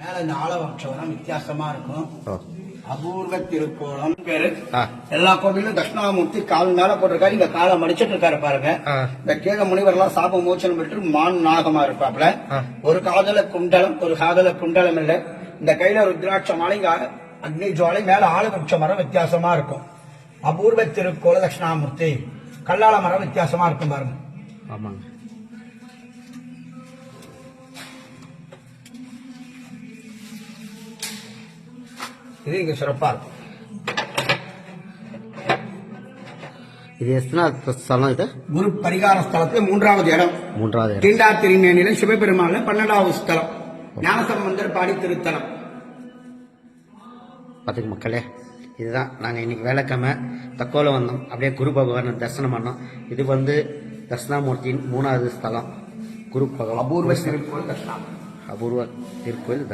மேல இந்த ஆலவட்சவரம் வித்தியாசமா இருக்கும். அபூர்வ திருக்கோலம் பேரு. எல்லா கோவிலும் தட்சிணாமூர்த்தி கால் மேல போட்டிருக்காரு இந்த காலை மடிச்சிட்டு இருக்காரு பாருங்க. இந்த கீழ முனிவர்லாம் சாப மோச்சனம் பெற்று மான் நாகமா இருப்பாப்ல. ஒரு காதல குண்டலம் ஒரு காதல குண்டலம் இல்ல. இந்த கையில ருத்ராட்ச மாலை இங்க அக்னி ஜுவாலை மேல ஆலவட்ச மரம் வித்தியாசமா இருக்கும். அபூர்வ திருக்கோல தட்சிணாமூர்த்தி. கல்லால மரம் வித்தியாசமா இருக்கும் பாருங்க. ஆமாங்க. இது இங்க சிறப்பா இருக்கும். இது எத்தனை ஸ்தலம் இது? குரு பரிகார ஸ்தலத்துல மூன்றாவது இடம். மூன்றாவது. தீண்டா திருமேனில சிவபெருமான்ல பன்னெண்டாவது ஸ்தலம். ஞானசம்பந்தர் பாடி திருத்தலம். பார்த்துக்க மக்களே இதுதான் நாங்கள் இன்னைக்கு வேலைக்கிழமை. தக்கோல வந்தோம். அப்படியே குரு பகவானை தரிசனம் பண்ணோம். இது வந்து தட்சிணாமூர்த்தியின் மூணாவது ஸ்தலம். குரு பகவான் அபூர்வ திருக்கோள் தட்சிணாமூர்த்தி. அபூர்வ திருக்கோயில்